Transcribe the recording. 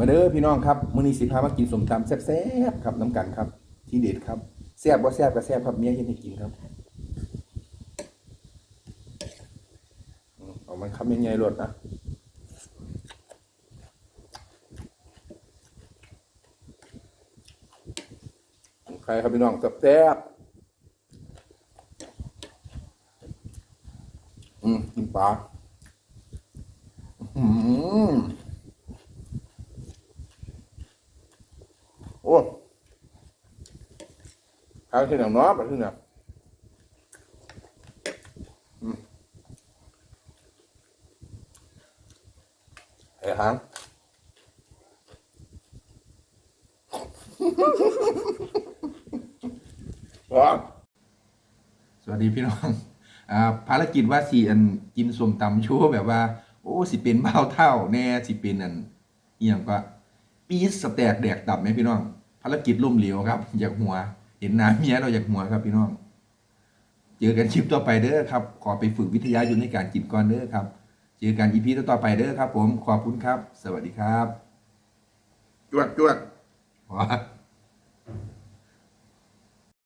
มาเด้อพี่น้องครับมื้อนี้สิพามากินสมตำแซ่บๆครับน้ำกันครับ ที่เด็ดครับแซ่บบ่แซ่บก็แซ่บครับเมียเฮ็ดให้กินครับอืมเอามันคำใหญ่ๆรดนะใครครับพี่น้องแซ่บอืมกินปลาอืม โอ้ทางที่หนังน้อแบบที่ไหนอืมเฮ้ยหางว้าวสวัสดีพี่น้องอ่าภารกิจว่าสีอันกินสมตำชั่วแบบว่า โอ้สิเป็นเบ้าเท่า แน่สิเป็นอันเอียงก็ปีสแตกแดกตับไหมพี่น้องารกิจล่มเหลวครับ อยากหัว เห็นหน้าเมียเราอยากหัวครับพี่น้องเจอกันคลิปต่อไปเด้อครับ ขอไปฝึกวิทยายุทธในการกินก่อนเด้อครับ เจอกันอีพีต่อไปเด้อครับ ผมขอบคุณครับ สวัสดีครับ จวดจวดว้า